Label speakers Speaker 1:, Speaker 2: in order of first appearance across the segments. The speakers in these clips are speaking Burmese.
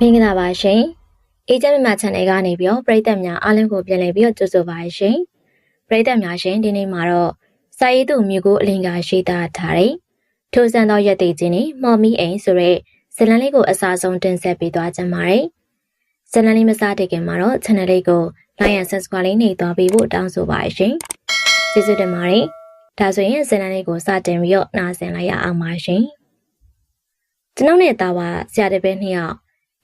Speaker 1: မင်္ဂလာပါရှင်။အေဂျင့်မြမ channel ကနေပြီးတော့ပရိသတ်များအားလုံးကိုပြန်လည်ပြီးတော့ကြိုဆိုပါရရှင်။ပရိသတ်များရှင်ဒီနေ့မှာတော့စာရေးသူမြို့ကိုအလင်္ကာရှိတာထားတဲ့ထိုးဆန်းသောရက်သိချင်းနဲ့မော်မီအိမ်ဆိုတဲ့ဇလန်လေးကိုအစားဆုံးတင်ဆက်ပေးသွားကြပါမယ်။ဇလန်လေးမစားတဲ့ခင်မှာတော့ channel လေးကို like and subscribe လေးနှိပ်သွားပေးဖို့တောင်းဆိုပါရရှင်။ကျေးဇူးတင်ပါတယ်။ဒါဆိုရင်ဇလန်လေးကိုစတင်ပြီးတော့နားဆင်လိုက်ရအောင်ပါရှင်။ကျွန်ုပ်နဲ့တာဝါဆရာတပည့်နှစ်ယောက်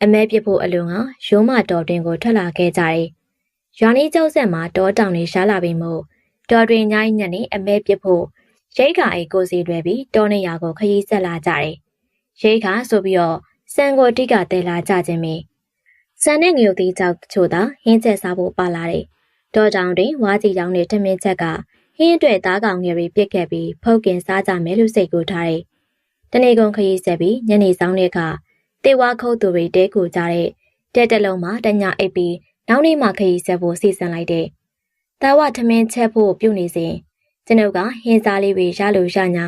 Speaker 1: အမဲပြစ်ဖို့အလွန်ကရိုးမတော်တွင်ကိုထွက်လာခဲ့ကြတယ်။ရွာလေးကျောက်ဆက်မှာတောတောင်တွေရှားလာပြီးမို့တော်တွင်ညိုင်းညက်နဲ့အမဲပြစ်ဖို့ရိတ်ခါအိတ်ကိုစီတွေပြီးတောနေရာကိုခရီးဆက်လာကြတယ်။ရိတ်ခါဆိုပြီးတော့စံကိုတိကတဲလာကြခြင်းမီစံနဲ့ငရုတ်သေးကြောက်ချို့သာဟင်းချက်စားဖို့ပါလာတယ်။တောတောင်တွင်ဝါးကြီးရောင်နဲ့ထမင်းချက်ကဟင်းအတွက်သားကောင်ငယ်တွေပြစ်ခဲ့ပြီးဖုတ်ကင်စားကြမယ်လို့စိတ်ကူထားတယ်။တနေ့ကုန်ခရီးဆက်ပြီးညနေဆောင်တဲ့အခါ တေဝါခုတ်သူတွေတဲကိုကြတဲ့တဲတလုံးမှာတညာအိပ်ပြီးနောက်နေ့မှခရီးဆက်ဖို့စီစဉ်လိုက်တဲ့တာဝထမင်းချက်ဖို့ပြုတ်နေစဉ်ကျွန်ုပ်ကဟင်းစားလေးတွေရလို့ရညာ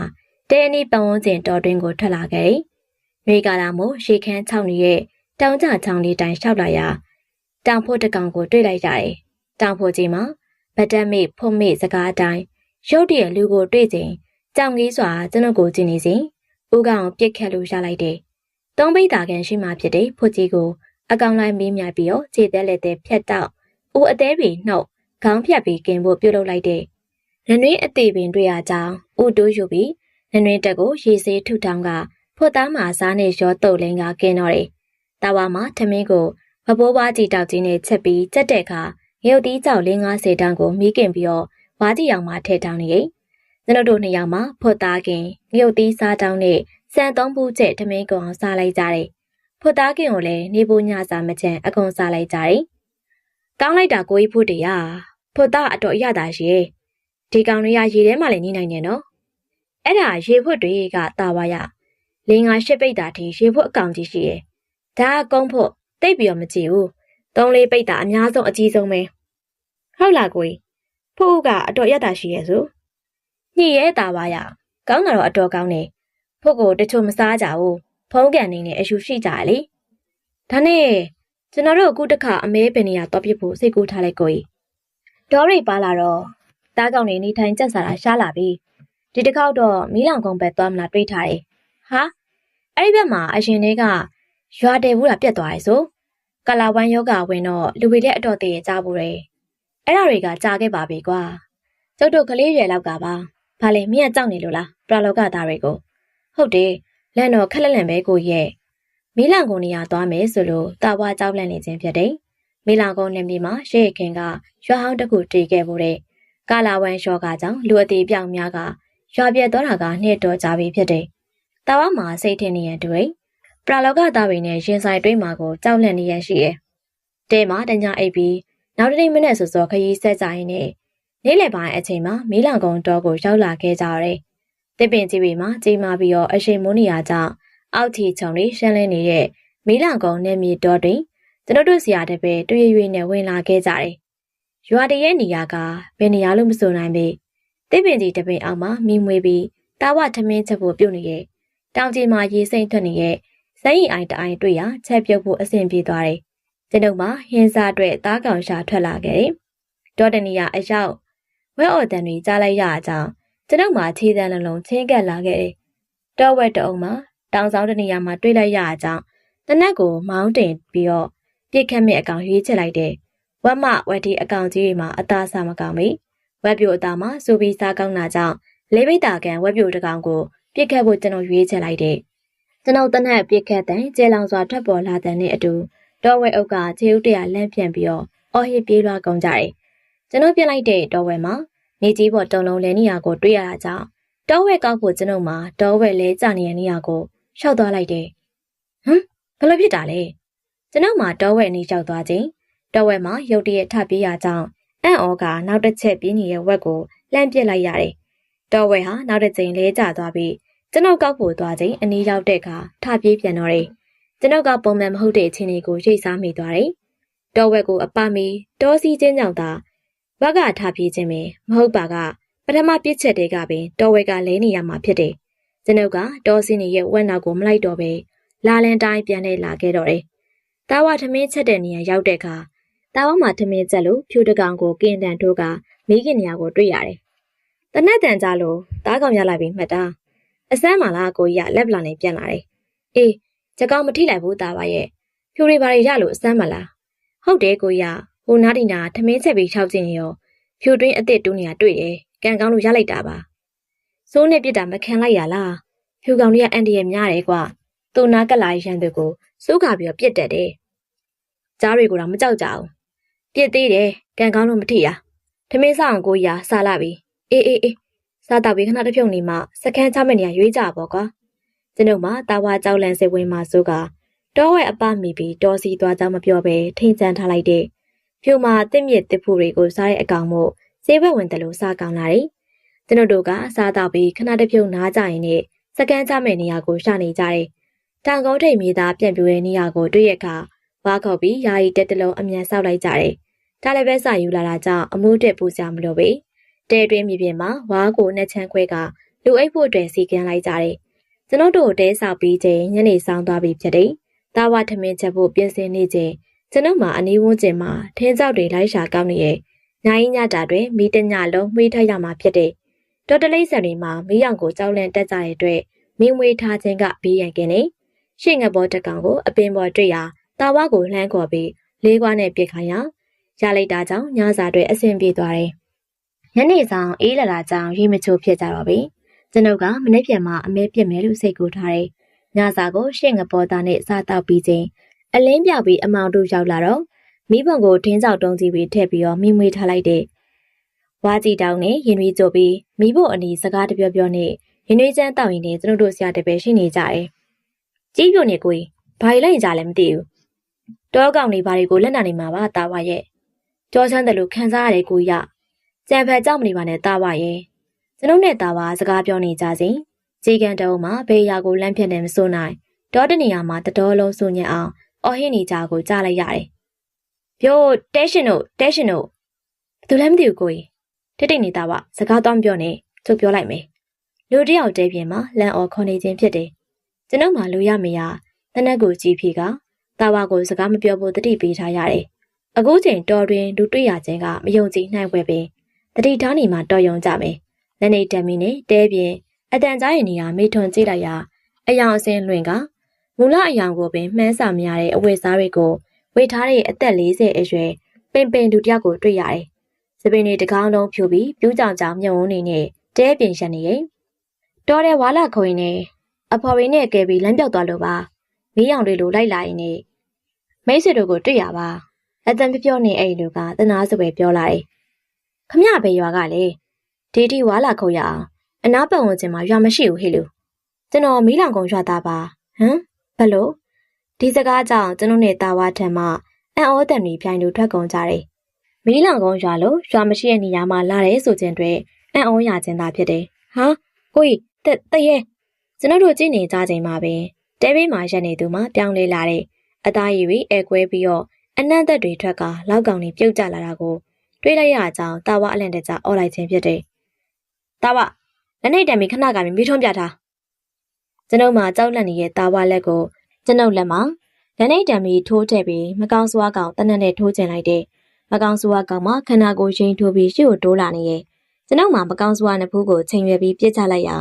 Speaker 1: တဲအနီးပတ်ဝန်းကျင်တော်တွင်ကိုထွက်လာခဲ့တယ်။ရေကာလာမို့ရေခမ်းချောင်းရဲ့တောင်ကျချောင်းလေးတိုင်လျှောက်လာရာတောင်ဖို့တကောင်ကိုတွေ့လိုက်ရတယ်။တောင်ဖို့ကြီးမှာဗတ်တက်မေဖွတ်မေစကားအတိုင်းရုတ်တရက်လူကိုတွေ့ချိန်ကြောင်ကြီးစွာကျွန်ုပ်ကိုကြည့်နေစဉ်ဦးကောင်ပြစ်ခတ်လို့ရလိုက်တယ်။ သုံးပိတ်တာကန်ရှိမှဖြစ်တဲ့ဖွတ်ကြီးကိုအကောင်လိုက်မေးမြပြီးတော့ခြေသက်လက်သက်ဖြတ်တော့ဦးအသေးပင်နှုတ်ခေါင်းဖြတ်ပြီးကင်ဖို့ပြုတ်လုပ်လိုက်တဲ့နနွေးအသေးပင်တွေ့ရကြောင်းဦးတိုးယူပြီးနနွေးတက်ကိုရေစေးထုထောင်းကဖွတ်သားမှာစားနဲ့ရောတုတ်လင်းကကင်းတော့တယ်။တာဝါမှာထမင်းကိုမဘိုးဘွားကြီးတောက်ကြီးနဲ့ချက်ပြီးကြက်တဲ့အခါရုပ်သီးကြောက်လင်း90တန်းကိုမိခင်ပြီးတော့ဝါးကြီးအောင်မှထည့်ထောင်းနေတယ်။ကျွန်တော်တို့နှစ်ယောက်မှာဖွတ်သားခင်ရုပ်သီးစားတောင်းနဲ့ စံသုံးဘူးချက်ထမင်းကောင်စားလိုက်ကြတယ်။ဖွတ်သားခင်ကိုလည်းနေဖို့ညစာမချန်အကုန်စားလိုက်ကြတယ်။ကောင်းလိုက်တာကိုကြီးဖို့တရဖွတ်သားအတော်ရတာရှိရဲ့။ဒီကောင်တွေကရေထဲမှာလည်းနေနိုင်နေနော်။အဲ့ဒါရေဖွတ်တွေကတာဝါရလင်းငါရှစ်ပိတ်တာထိရေဖွတ်အကောင်ကြီးရှိရဲ့။ဒါကကုန်းဖို့တိတ်ပြီးတော့မကြည့်ဘူး။သုံးလေးပိတ်တာအများဆုံးအကြီးဆုံးပဲ။ဟုတ်လားကိုကြီး။ဖို့ကအတော်ရတာရှိရဲ့ဆို။ညှိရဲတာဝါရကောင်းတာတော့အတော်ကောင်းတယ်။ ဖို့ကိုတချို့မစားကြဘူး။ဖုံးကန်နေနဲ့အယူရှိကြရလေ။ဒါနဲ့ကျွန်တော်တို့အခုတစ်ခါအမဲပင်နေရတော့ပြဖို့စိတ်ကူးထားလိုက်ကိုကြီး။ဒေါ်ရိပါလာတော့တားကောင်နေနေထိုင်ကြက်စားတာရှားလာပြီ။ဒီတစ်ခေါက်တော့မီးလောင်ကုန်းပဲသွားမလားတွေးထားတယ်။ဟာအဲ့ဒီဘက်မှာအရင်တွေကရွာတယ်ဘူးတာပြတ်သွားရဲဆိုကလာဝမ်းယောဂဝင်တော့လူတွေတဲ့အတော်တည်းရကြဘူးတယ်အဲ့ဒါတွေကကြာခဲ့ပါပြီကွာကျုပ်တို့ကလေးရွယ်လောက်ကပါဘာလဲမင်းကကြောက်နေလို့လားပရလောကသားတွေကို ဟုတ်တယ်လန့်တော့ခက်လက်လန့်ပဲကိုရဲ့မီးလောင်ကုန်နေရသွားမယ်ဆိုလို့တာဝါကြောက်လန့်နေခြင်းဖြစ်တယ်မီးလောင်ကုန်နေပြီမှာရှေ့ခင်ကရွာဟောင်းတစ်ခုတည်ခဲ့ဖို့တဲ့ကာလာဝမ်းယောဂကြောင့်လူအသေးပြောင်များကရွာပြက်သွားတာကနှစ်တော်ကြာပြီဖြစ်တယ်တာဝါမှာစိတ်ထင်နေရတွေ့ပရလောကသားတွေနဲ့ရင်ဆိုင်တွေ့မှာကိုကြောက်လန့်နေရရှိတယ်။တဲမှာတညာအိပ်ပြီးနောက်တစ်နေ့မနေ့စောစောခရီးဆက်ကြရင်နဲ့နေ့လယ်ပိုင်းအချိန်မှာမီးလောင်ကုန်းတောကိုရောက်လာခဲ့ကြရတယ်။ တစ်ပင်ကြီးတွေမှာကြီးမားပြီးတော့အရှိန်မိုးနေရကြောင့်အောက်ထီချုံတွေရှင်းလင်းနေတဲ့မီးလောင်ကုန်းနယ်မြေတောတွင်ကျွန်တို့တို့ဆရာတပည့်တွေ့ရွေ့နဲ့ဝင်လာခဲ့ကြတယ်။ရွာတရဲ့နေရာကဘယ်နေရာလို့မဆိုနိုင်ပေတစ်ပင်ကြီးတပင်အောက်မှာမိမွေးပြီးတာဝထမင်းချက်ဖို့ပြုတ်နေရဲ့တောင်ကြီးမှာရေစိမ့်ထွက်နေရဲ့စက်ရင်အိုင်တအိုင်တွေ့ရချက်ပြုတ်ဖို့အဆင်ပြေသွားတယ်။ကျွန်ုပ်မှာဟင်းစားအတွက်သားကောင်ရှာထွက်လာခဲ့တယ်။ဒေါ်တနီယာအရောက်ဝဲအော်တန်တွေကြားလိုက်ရအကြောင်း ကျွန်ုပ်မှာခြေတန်းလုံးလုံးချင်းကပ်လာခဲ့တယ်။တောဝက်တအုံမှာတောင်ဆောင်တနီယာမှာတွေ့လိုက်ရအကြောင်းတနက်ကိုမောင်းတင်ပြီးတော့ပြစ်ခတ်မဲ့အကောင်ရွေးချလိုက်တယ်။ဝက်မဝက်ဒီအကောင်ကြီးတွေမှာအသားစားမကောင်းပြီ။ဝက်ပြိုအသားမှာစူပီစားကောင်းတာကြောင့်လေးပိတ်တာကန်ဝက်ပြိုတကောင်ကိုပြစ်ခတ်ဖို့ကျွန်တော်ရွေးချလိုက်တယ်။ကျွန်ုပ်တနက်ပြစ်ခတ်တဲ့ကျဲလောင်စွာထွက်ပေါ်လာတဲ့နဲ့အတူတော်ဝဲအုပ်ကခြေဥတရလန့်ပြန်ပြီးတော့အော်ဟစ်ပြေးလွှားကုန်ကြတယ်။ကျွန်ုပ်ပြလိုက်တဲ့တော်ဝဲမှာ နေကြီးပေါ်တုံလုံးလဲနေရာကိုတွေ့ရတာကြောင့်တော်ဝဲကောက်ဖို့ကျွန်ုပ်မှာတော်ဝဲလဲကြနေတဲ့နေရာကိုရှောက်သွားလိုက်တယ်။ဟမ်ဘယ်လိုဖြစ်တာလဲ။ကျွန်ုပ်မှာတော်ဝဲနေလျှောက်သွားခြင်းတော်ဝဲမှာရုတ်တရက်ထပြေးရကြောင်းအံ့ဩကနောက်တစ်ချက်ပြေးနေတဲ့ဝက်ကိုလှမ်းပစ်လိုက်ရတယ်။တော်ဝဲဟာနောက်တစ်ကြိမ်လဲကျသွားပြီးကျွန်ုပ်ကောက်ဖို့သွားချိန်အနီးရောက်တဲ့အခါထပြေးပြန်တော့တယ်။ကျွန်ုပ်ကပုံမှန်မဟုတ်တဲ့အခြေအနေကိုရိတ်စားမိသွားတယ်။တောဝက်ကိုအပမီတောစီချင်းကြောင့်သာ ဘက်ကထပြေးခြင်းပဲမဟုတ်ပါကပထမပြစ်ချက်တွေကပင်တောဝက်ကလဲနေရမှာဖြစ်တယ်။ကျွန်ုပ်ကတောစီနေရဲ့ဝက်နောက်ကိုမလိုက်တော့ပဲလာလန်တိုင်းပြန်လဲလာခဲ့တော့တယ်တာဝထမင်းချက်တဲ့နေရာရောက်တဲ့အခါတာဝမှာထမင်းချက်လို့ဖြူတကောင်ကိုကင်တန်ထိုးကမိခင်နေရာကိုတွေ့ရတယ်။တနက်တန်ကြလို့တားကောင်ရလိုက်ပြီးမှတ်တာ။အစမ်းမာလာကိုကြီးကလက်ပလာနဲ့ပြန်လာတယ်။အေးချက်ကောင်မထိလိုက်ဘူးတာဝရဲ့ဖြူတွေဘာတွေရလို့အစမ်းမလား။ဟုတ်တယ်ကိုကြီးက ဟိုနားဒီနာထမင်းချက်ပြီးထောက်ကျင်ရောဖြူတွင်းအစ်စ်တူးနေရတွေ့တယ်။ကံကောင်းလို့ရလိုက်တာပါ။စိုးနဲ့ပြစ်တာမခံလိုက်ရလား။ဖြူကောင်ကြီးကအန်တီရဲ့များတယ်ကွာ။သူနာကလာရန်သူကိုစိုးကာပြီးတော့ပြစ်တက်တယ်။ကြားတွေကိုတော့မကြောက်ကြဘူး။ပြစ်သေးတယ်။ကံကောင်းလို့မထိရ။ထမင်းဆောင်ကိုရစားလာပြီ။အေးအေးအေးစားတော့ပြီးခဏတစ်ဖြုတ်နေမှစကန်းချမဲ့နေရရွေးကြပါကွာ။ကျွန်ုပ်မှတာဝါကြောက်လန့်စိတ်ဝင်မှစိုးကတောဝဲအပမိပြီးတောစီသွားကြောင်းမပြောဘဲထိန်ချန်ထားလိုက်တဲ့ ဖြူမာတစ်မြစ်တစ်ဖူတွေကိုစားတဲ့အကောင်မို့ဈေးဘက်ဝင်တယ်လို့စားကောင်းလာတယ်။ကျွန်ုပ်တို့ကစားတော့ပြီးခဏတစ်ဖြုတ်နားကြရင်နဲ့စကန်းချမဲ့နေရကိုရှာနေကြတယ်။တောင်ကုန်းထိပ်မြေသားပြန့်ပြူတဲ့နေရာကိုတွေ့ရခါဝါခောက်ပြီးယာယီတက်တလုံးအမြန်ဆောက်လိုက်ကြတယ်။ဒါလည်းပဲစာယူလာတာကြောင့်အမှုတက်ပူစရာမလိုပေ။တဲတွင်းမြေပြင်မှာဝါကိုနှစ်ချမ်းခွဲကလူအိတ်ဖို့အတွက်စီကန်းလိုက်ကြတယ်။ကျွန်တော်တို့တဲဆောက်ပြီးချိန်ညနေဆောင်သွားပြီဖြစ်တယ်။တာဝထမင်းချက်ဖို့ပြင်ဆင်နေချိန် ကျွန်တော်မှအနီးဝန်းကျင်မှာထင်းကြောက်တွေလိုက်ရှာကောင်းနေရဲ့။ညာရင်ညတာတွင်မိတညလုံးမှွေးထရမှာဖြစ်တယ်။တော်တလိမ့်ဆန်တွေမှာမီးရောင်ကိုကြောက်လန့်တက်ကြတဲ့အတွက်မင်းမွေးထားခြင်းကဘေးရန်ကင်းနေ။ရှေ့ငဘောတက်ကောင်ကိုအပင်ပေါ်တွေ့ရာတာဝကိုလှမ်းခေါ်ပြီးလေးခွားနဲ့ပြစ်ခိုင်းရရလိုက်တာကြောင့်ညစာတွေအဆင်ပြေသွားတယ်။ညနေဆောင်အေးလာလာကြောင်ရေမချိုဖြစ်ကြတော့ပြီ။ကျွန်ုပ်ကမနေ့ပြန်မှအမဲပြစ်မယ်လို့စိတ်ကူထားတယ်။ညစာကိုရှင့်ငပေါ်သားနဲ့စားတော့ပြီးချင်း အလင်းပြောက်ပြီးအမောင်တို့ရောက်လာတော့မိဘုံကိုထင်းကြောက်တုံးကြီးပြီးထည့်ပြီးတော့မိမွေးထားလိုက်တဲ့ဝါကြီးတောင်းနဲ့ရင်ွေးကြပြီးမိဖို့အနီးစကားတပြောပြောနဲ့ရင်ွေးချမ်းတောက်ရင်လည်းကျွန်တို့ဆရာတပည့်ရှိနေကြတယ်။ကြီးပြိုနေကိုဘာလိုက်ကြလဲမသိဘူး။တောကောင်တွေဘာတွေကိုလက်နာနေမှာပါတာဝရဲ့။ကြောချမ်းတယ်လို့ခံစားရတယ်ကိုရ။ကြံဖက်ကြောက်မနေပါနဲ့တာဝရဲ့။ကျွန်ုပ်နဲ့တာဝစကားပြောနေကြစဉ်ခြေကန်တုံးမှာဘေးရာကိုလမ်းဖြတ်နေမစိုးနိုင်။တောတနေရာမှာတတော်လုံးစုညက်အောင် အော်ဟင်းနေကြကိုကြားလိုက်ရတယ်။ပြောတဲရှင်တို့တဲရှင်တို့ဘယ်သူလဲမသိဘူးကိုကြီး။တိတ်တိတ်နေတာပါစကားတော့ပြောနေသူပြောလိုက်မယ်။လူတယောက်တဲပြင်မှာလမ်းအော်ခေါ်နေခြင်းဖြစ်တယ်။ကျွန်ုပ်မှလူရမရတနက်ကိုကြည့်ဖြေကတာဝါကိုစကားမပြောဖို့တတိပေးထားရတယ်။အခုချိန်တော်တွင်လူတွေ့ရခြင်းကမယုံကြည်နိုင်ွယ်ပင်တတိထားနေမှာတော်ယုံကြမယ်။လက်နေတံမီနဲ့တဲပြင်အတန်ကြားရဲ့နေရာမေထွန်ကြည့်လိုက်ရာအယောင်အစင်းလွင်က မူလအယောင်ကိုပင်မှန်းစာမရတဲ့အဝတ်စားတွေကိုဝေထားတဲ့အသက်40အရွယ်ပင်ပင်လူတယောက်ကိုတွေ့ရတယ်။စပင်းတွေတကောင်းလုံးဖြူပြီးပြူးကြောင်ကြောင်မြုံဝန်းနေနဲ့တဲပြင်ရှက်နေရင်တော်တဲ့ဝါလာခွင်နဲ့အဖော်ရင်းနဲ့ကဲပြီးလမ်းပြောက်သွားလို့ပါမီးရောင်တွေလိုလိုက်လာရင်နေမိတ်ဆွေတို့ကိုတွေ့ရပါအတန်ပြပြောနေအဲ့လူကတနာစပွဲပြောလာတယ်ခမရဘေရွာကလေဒီတီဝါလာခုတ်ရအောင်အနာပတ်ဝန်းကျင်မှာရွာမရှိဘူးဟေ့လူကျွန်တော်မီးလောင်ကုန်ရွာသားပါဟမ် ဘလို့ဒီစကားကြောင့်ကျွန်တော်နဲ့တာဝါထံမှအံ့ဩတန်တွေပြိုင်လို့ထွက်ကုန်ကြတယ်မီးလောင်ကုန်ရွာလို့ရွာမရှိတဲ့နေရာမှာလာတယ်ဆိုခြင်းတွေအံ့ဩရခြင်းသာဖြစ်တယ်ဟာကိုကြီးတက်တရဲကျွန်တော်တို့ကြည့်နေကြချိန်မှာပဲတဲဘေးမှာရက်နေသူမှပြောင်းလဲလာတဲ့အသားရည်တွေအဲကွဲပြီးတော့အနံ့သက်တွေထွက်ကလောက်ကောင်တွေပြုတ်ကျလာတာကိုတွေးလိုက်ရအောင်တာဝအလန့်တကြအော်လိုက်ခြင်းဖြစ်တယ်။တာဝလက်နေတံမီခဏကမြီးထွန်းပြထား။ ကျွန်ုပ်မှကြောက်လန့်နေတဲ့တာဝလက်ကိုကျွန်ုပ်လက်မှာလက်နေတံမီထိုးထည့်ပြီးမကောင်းစွာကောင်တနက်နဲ့ထိုးကျင်လိုက်တဲ့မကောင်းစွာကောင်မှခန္ဓာကိုယ်ရင်ထိုးပြီးရှေ့ကိုတိုးလာနေရဲ့ကျွန်ုပ်မှမကောင်းစွာနှစ်ဖူးကိုချိန်ရွယ်ပြီးပြစ်ချလိုက်ရာ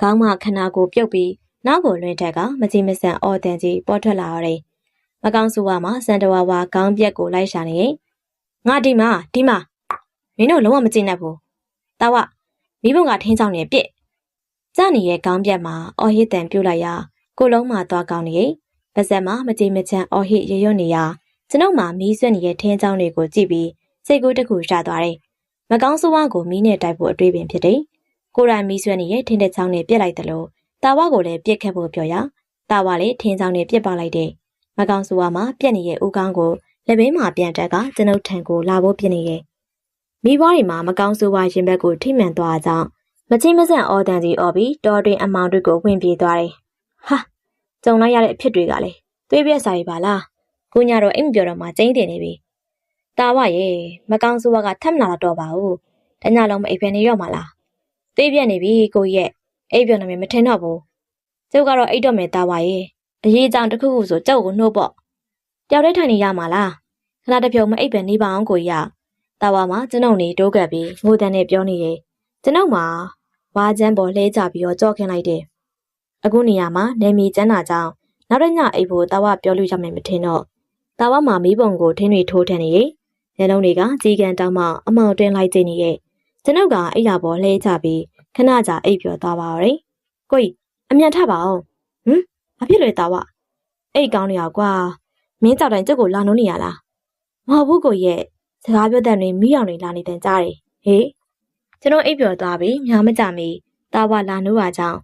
Speaker 1: ခေါင်းမှခန္ဓာကိုယ်ပြုတ်ပြီးနောက်ကိုလွင်ထက်ကမကြီးမဆန်အော်တန်ကြီးပေါ်ထွက်လာရတယ်။မကောင်းဆိုဝါမှာစံတဝါဝါခေါင်းပြက်ကိုလိုက်ရှာနေရင်ငါဒီမှာဒီမှာမင်းတို့လုံးဝမကြည့်နဲ့ဘူး။တာဝမိဘုံကထင်းချောင်းနေပြစ်။ ကြနေတဲ့ခေါင်းပြက်မှာအော်ဟစ်တန်ပြို့လိုက်ရာကိုလုံးမှသွားကောင်းနေရင်ပါဇက်မှာမကြည်မချမ်းအော်ဟစ်ရရွတ်နေရာကျွန်ုပ်မှမီးဆွက်နေတဲ့ထင်းချောင်းတွေကိုကြည့်ပြီးစိတ်ကူးတစ်ခုရှာသွားတယ်။မကောင်းဆိုဝါကိုမီးနဲ့တိုက်ဖို့အတွေးပင်ဖြစ်တယ်။ကိုရိုင်းမီးဆွက်နေတဲ့ထင်းတဲ့ချောင်းနဲ့ပြစ်လိုက်တယ်လို့တာဝကိုလည်းပြစ်ခတ်ဖို့ပြောရတာဝလည်းထင်းချောင်းနဲ့ပြစ်ပါလိုက်တယ်မကောင်စုဝါမှာပြက်နေတဲ့ဦးကောင်းကိုလက်ဘေးမှာပြန်တက်ကကျွန်ုပ်ထံကိုလာဖို့ပြစ်နေရဲ့မိဘတွေမှာမကောင်စုဝါရင်ဘက်ကိုထိမှန်သွားကြောင်း မချင်းမဆန့်အော်တန်ကြီးအော်ပြီးတော်တွင်အမောင်တွေကိုဝင်ပြေးသွားတယ်ဟာကြုံလိုက်ရတဲ့အဖြစ်တွေကလည်းသွေးပြက်စာရီပါလားကိုညာတော့အိမ်ပြောတော့မှကျင်းတင်နေပြီတာဝရဲ့မကောင်စုဝါကထပ်မလာတော့ပါဘူးတညလုံးမအိပ်ဖယ်နေရောမှလားသွေးပြက်နေပြီကိုရဲ့အိပ်ပြောနေမယ်မထင်တော့ဘူးကျုပ်ကတော့အိပ်တော့မယ်တာဝါရဲ့အရေးကြောင်တစ်ခုခုဆိုကျုပ်ကိုနှုတ်ပေါ့တယောက်တည်းထိုင်နေရမှာလားခဏတစ်ပြုံမအိပ်ပဲနေပါအောင်ကိုကြီးကတာဝါမှာကျွန်ုပ်နေတိုးကပ်ပြီးငိုတန်နဲ့ပြောနေတယ်ကျွန်ုပ်မှာ ဝါချမ်းပေါ်လှဲကြပြီးတော့ကြော့ခင်းလိုက်တယ်အခုနေရာမှာနေမီကျန်းတာကြောင့်နောက်တစ်ညအိပ်ဖို့တာဝါပြောလို့ရမယ်မထင်တော့တာဝါမှာမိဘုံကိုထင်းတွေထိုးထန်နေရဲ့ညလုံးတွေကကြီးကန်တောင်းမှအမောင်တွင်လိုက်နေရဲ့ကျွန်ုပ်ကအိပ်ရပေါ်လှဲကြပြီးခဏကြာအိပ်ပျော်သွားပါရော။ကိုကြီးအမြန်ထပါအောင်။ဟမ်ဘာဖြစ်လဲတာဝအိတ်ကောင်းနေရောကွာမင်းကြောက်တိုင်းကျုပ်ကိုလာနှုံးနေရလားမဟုတ်ဘူးကိုရဲ့စကားပြောတဲ့တွေမိအောင်တွေလာနေတန်ကြားတယ်ဟေး ကျွန်တော်အိပ်ပျော်သွားပြီညာမကြမီတာဝလာနှုတ်ပါကြောင်း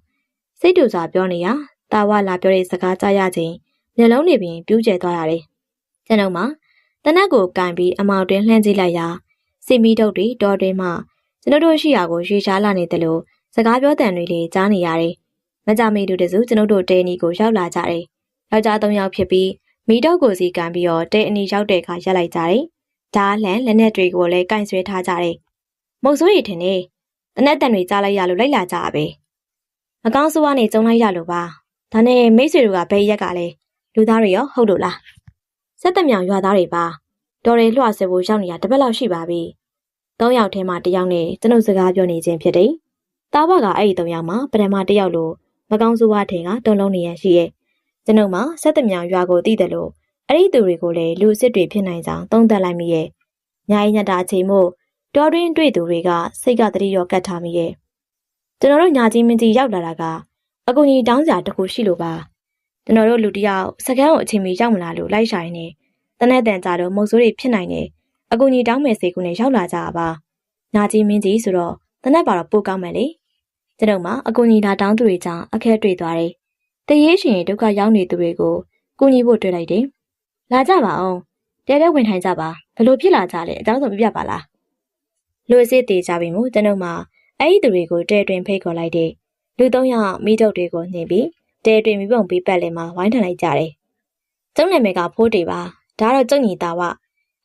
Speaker 1: စိတ်တူစွာပြောနေရတာဝလာပြောတဲ့စကားကြားရခြင်းမျက်လုံးတွေပင်ပြူးကျဲသွားရတယ်ကျွန်တော်မှတနက်ကိုကန်ပြီးအမောင်တွင်လှမ်းကြည့်လိုက်ရာစီမီတုတ်တွေတော်တွင်မှကျွန်တော်တို့ရှိရာကိုရွှေရှားလာနေတယ်လို့စကားပြောတန်တွေလည်းကြားနေရတယ်မကြမီတူတစုကျွန်တော်တို့တဲနီကိုရောက်လာကြတယ်ယောက်ျား၃ယောက်ဖြစ်ပြီးမိတော့ကိုစီကန်ပြီးတော့တဲအနီရောက်တဲ့အခါရက်လိုက်ကြတယ်။ဒါလှန်လက်နက်တွေကိုလည်းကင်ဆွဲထားကြတယ်။ မုတ်ဆိုးရည်ထင်နေတနက်တန်တွေကြားလိုက်ရလို့လိုက်လာကြတာပဲ။အကောင်းဆိုးကနေကြုံလိုက်ရလို့ပါ။ဒါနဲ့မိတ်ဆွေတို့ကဘယ်ရက်ကလဲလူသားတွေရောဟုတ်လို့လား။စက်တမြောင်ရွာသားတွေပါ။တော်ရီလွှတ်ဆဲဖို့ရောက်နေတာတပတ်လောက်ရှိပါပြီ။သုံးယောက်ထဲမှာတယောက်နဲ့ကျွန်ုပ်စကားပြောနေခြင်းဖြစ်တယ်။တာဘကအဲ့ဒီသုံးယောက်မှာပထမတယောက်လိုမကောင်းဆိုးဝါးထဲကတုံလုံးနေရရှိရဲ့။ကျွန်ုပ်မှဆက်တမြောင်ရွာကိုတည်တယ်လို့အဲ့ဒီသူတွေကိုလည်းလူစစ်တွေဖြစ်နိုင်ကြောင်းသုံးသပ်လိုက်မိရဲ့ညာရင်ညတာအချိန်မို့ တော်တွင်းတွေ့သူတွေကစိတ်ကတတိရောကတ်ထားမိရဲ့ကျွန်တော်တို့ညာကြီးမင်းကြီးရောက်လာတာကအကူကြီးတောင်းကြတခုရှိလို့ပါကျွန်တော်တို့လူတယောက်စကန်းကိုအချိန်မီရောက်မလာလို့လိုက်ရှာရင်းနဲ့တနက်တန်ကြတော့မုတ်ဆိုးတွေဖြစ်နိုင်တယ်အကူကြီးတောင်းမယ်စိတ်ကူနဲ့ရောက်လာကြတာပါညာကြီးမင်းကြီးဆိုတော့တနက်ပါတော့ပို့ကောင်းမယ်လေကျွန်တော်မှအကူကြီးလာတောင်းသူတွေကြောင့်အခက်တွေ့သွားတယ်တရေရှင်ဒုက္ခရောက်နေသူတွေကိုကူညီဖို့တွေ့လိုက်တယ်။လာကြပါအောင်။တဲတဲဝင်ထိုင်ကြပါ။ဘလို့ဖြစ်လာကြလဲအကြောင်းစုံပြပြပါလား။ လူအစ်စ်တေကြပြီမို့ကျွန်ုပ်မှအဲ့ဒီသူတွေကိုတဲတွင်ဖိတ်ခေါ်လိုက်တဲ့လူသုံးယောက်မိထုတ်တွေကိုနှင်ပြီးတဲတွင်မိပုံပြီးပတ်လည်မှာဝိုင်းထန်လိုက်ကြတယ်။ကျုံနာမည်ကဖိုးတေပါ။ဒါတော့ကျုံညီတာဝ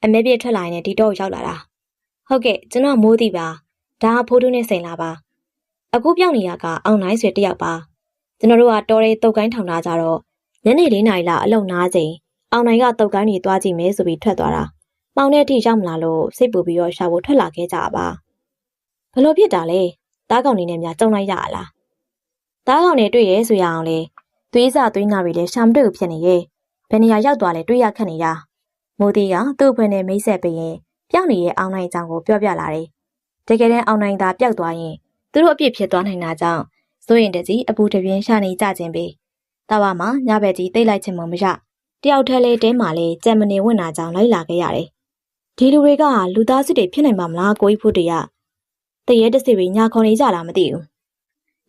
Speaker 1: အမဲပြည့်ထွက်လာရင်ဒီတော့ရောက်လာတာ။ဟုတ်ကဲ့ကျွန်တော်မိုးတီပါ။ဒါကဖိုးတူးနဲ့စိန်လာပါ။အခုပြောင်းနေရကအောင်နိုင်ဆွေတယောက်ပါ။ကျွန်တော်တို့ကတော်ရဲတုတ်ကိုင်းထောင်ထားကြတော့ညနေ၄နာရီလောက်အလုံနာချိန်အောင်နိုင်ကတုတ်ကိုင်းတွေသွားကြည့်မယ်ဆိုပြီးထွက်သွားတာ။ မောင်နဲ့အထိရောက်မလာလို့စိတ်ပူပြီးတော့ရှာဖို့ထွက်လာခဲ့ကြပါ။ဘလို့ဖြစ်တာလဲ။တားကောင်နေနဲ့များကြုံလိုက်ရလား။တားကောင်နေတွေ့ရဲဆိုရအောင်လေ။သွေးစာသွေးနာတွေလည်းရှာမတွေ့ဘူးဖြစ်နေရဲ့။ဘယ်နေရာရောက်သွားလဲတွေ့ရခက်နေရ။မိုးတီးကသူ့ဖွယ်နဲ့မိတ်ဆက်ပြီးရင်ပျောက်နေတဲ့အောင်နိုင်အကြောင်းကိုပြောပြလာတယ်။တကယ်တမ်းအောင်နိုင်သာပျောက်သွားရင်သူတို့အပြစ်ဖြစ်သွားနိုင်တာကြောင့်စိုးရင်တကြီးအပူတပြင်းရှာနေကြခြင်းပဲတာဝါမှာညဘက်ကြီးတိတ်လိုက်ခြင်းမမရတယောက်ထဲလေးတဲမှာလေးကြံမနေဝင်လာကြောင်းလိုက်လာခဲ့ရတယ် ဒီလူတွေကလူသားစစ်တွေဖြစ်နိုင်မှာမလားကိုကြီးဖို့တရတရေတစီတွေညာခေါ်နေကြလားမသိဘူး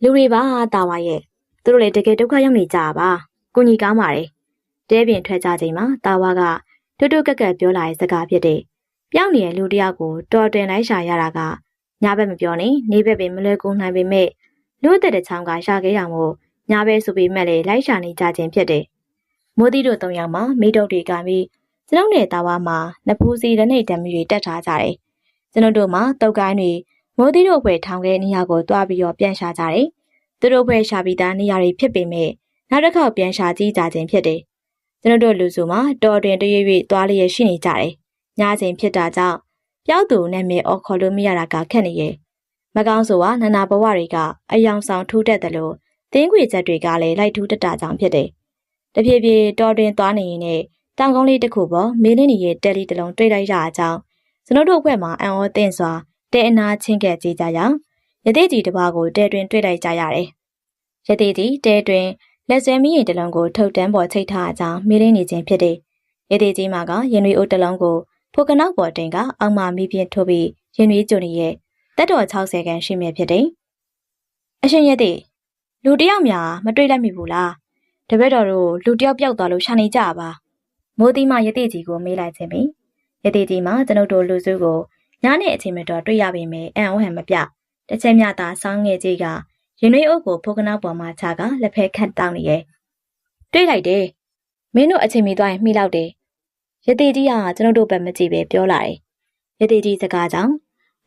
Speaker 1: လူတွေပါတာဝါရဲ့သူတို့လည်းတကယ်ဒုက္ခရောက်နေကြပါကိုကြီးကောင်းပါတယ်တဲပြင်ထွက်ကြချိန်မှာတာဝါကတွတ်တွတ်ကက်ကက်ပြောလာတဲ့စကားဖြစ်တဲ့ပြောင်းနေတဲ့လူတယောက်ကိုတော်တင်လိုက်ရှာရတာကညဘက်မပြောနဲ့နေဘက်ပင်မလွယ်ကူနိုင်ပေမဲ့လူအသက်တစ်ချောင်းကရှာခဲ့ရမို့ညာပဲဆိုပေမဲ့လည်းလိုက်ရှာနေကြခြင်းဖြစ်တယ်။မိုးသီးတို့သုံးယောက်မှာမိတုပ်တွေကပြီး ကျွန်ုပ်နဲ့တာဝါမှာနဖူးစီလက်နှိပ်တံမီတွေတက်ထားကြတယ်။ကျွန်ုပ်တို့မှာတုတ်ကိုင်းတွေမိုးသီးတို့ဖွဲ့ထောင်ခဲ့နေရာကိုတွားပြီးတော့ပြန်ရှာကြတယ်။သူတို့ဖွဲ့ရှာပြီးသားနေရာတွေဖြစ်ပေမဲ့နောက်တစ်ခေါက်ပြန်ရှာကြည့်ကြခြင်းဖြစ်တယ်။ကျွန်ုပ်တို့လူစုမှာတော်တွင်တရွေ့ရွေ့သွားလျက်ရှိနေကြတယ်။ညချိန်ဖြစ်တာကြောင့်ပျောက်သူနဲ့မေအော်ခေါ်လို့မရတာကခက်နေရဲ့။မကောင်းဆိုဟာနနာဘဝတွေကအယောင်ဆောင်ထိုးတတ်တယ်လို့တင်းခွေချက်တွေကလည်းလိုက်ထူးတတ်တာကြောင့်ဖြစ်တယ်။တဖြည်းဖြည်းတော်တွင်သွားနေရင်နဲ့ တောင်ကုန်းလေးတစ်ခုပေါ်မင်းလင်းကြီးရဲ့တယ်လီတလုံးတွေ့လိုက်ရအကြောင်းကျွန်တို့တို့ဘက်မှာအံ့ဩသင့်စွာတဲအနာချင်းကဲ့ကြည့်ကြရအောင်ရသေးကြီးတစ်ပါးကိုတဲတွင်တွေ့လိုက်ကြရတယ်။ရသေးကြီးတဲတွင်လက်ဆွဲမီးရင်တလုံးကိုထုတ်တန်းပေါ်ချိတ်ထားအကြောင်းမင်းလင်းနေခြင်းဖြစ်တယ်။ရသေးကြီးမှာကရင်ရီအိုးတလုံးကိုဖိုကနောက်ပေါ်တင်ကအောက်မှမီးပြင်းထိုးပြီးရင်ရီကျုံရဲ့တက်တော်60ခန်းရှိမြဲဖြစ်တယ်။အရှင်ရသည်လူတယောက်များမတွေ့လိုက်မိဘူးလား။တပည့်တော်တို့လူတယောက်ပျောက်သွားလို့ရှာနေကြပါ။ မိုးတိမရတိကြီးကိုမေးလိုက်ခြင်းပြီ။ရတိကြီးမှာကျွန်ုပ်တို့လူစုကိုညနေအချိန်မတော်တွေ့ရပေမယ့်အံ့ဩဟန်မပြ။တစ်ချက်မြသာဆောင်းငယ်ကြီးကရင်ရွေးအုပ်ကိုဖိုးကနောက်ပေါ်မှာချကလက်ဖက်ခတ်တောင်းနေရဲ့။တွေ့လိုက်တယ်။မင်းတို့အချိန်မီသွားရင်မှီလောက်တယ်။ရတိကြီးကကျွန်ုပ်တို့ဘက်မကြည့်ပဲပြောလာတယ်။ရတိကြီးစကားကြောင့်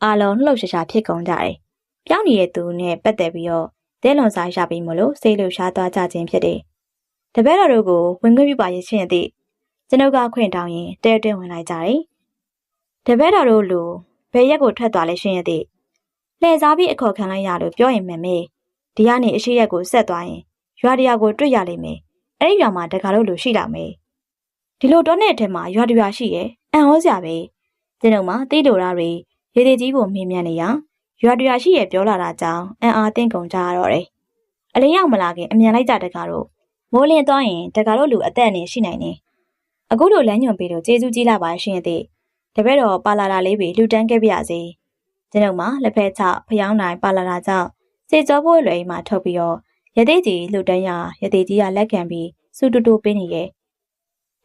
Speaker 1: အားလုံးလှုပ်ရှားရှားဖြစ်ကုန်ကြတယ်။ပြောင်းနေတဲ့သူနဲ့ပတ်သက်ပြီးတော့ဒဲလွန်စာရပြီးမလို့စိတ်လှုပ်ရှားသွားကြခြင်းဖြစ်တယ်။တပည့်တော်တို့ကိုဝင်ခွင့်ပြုပါရရှင်သည့်
Speaker 2: ကျွန်ုပ်ကခွင့်တောင်းရင်တဲတွင်းဝင်လိုက်ကြတယ်တပည့်တော်တို့လူဘယ်ရက်ကိုထွက်သွားလဲရှင်ရသည်လှည့်စားပြီးအခေါ်ခံလိုက်ရလို့ပြောရင်မယ်မေဒီကနေအရှိရက်ကိုဆက်သွားရင်ရွာတရာကိုတွေ့ရလိမ့်မယ်အဲ့ဒီရွာမှာတခါလို့လူရှိလာမယ်ဒီလိုတော့တဲ့အထက်မှာရွာတရွာရှိရဲ့အံ့ဩစရာပဲကျွန်ုပ်မှတိလိုရာတွေရေသေးကြီးကိုမေးမြန်းနေရရွာတရွာရှိရဲ့ပြောလာတာကြောင့်အံ့အားသင့်ကုန်ကြရတော့တယ်အလင်းရောက်မလာခင်အမြန်လိုက်ကြတကားတော့မိုးလင်းသွားရင်တကားလို့လူအသက်အနေရှိနိုင်နေ အခုလိုလမ်းညွန်ပေးလို့ကျေးဇူးကြီးလာပါရှင်သည်တပည့်တော်ပါလာတာလေးပဲလူတန်းခဲ့ပြရစေကျွန်ုပ်မှလက်ဖက်ချဖျောင်းနိုင်ပါလာတာကြောင့်စေကြောဘိုးလွယ်မှာထုတ်ပြီးတော့ရသေးကြီးလှူတန်းရရသေးကြီးကလက်ခံပြီးစူတူတူပေးနေရဲ့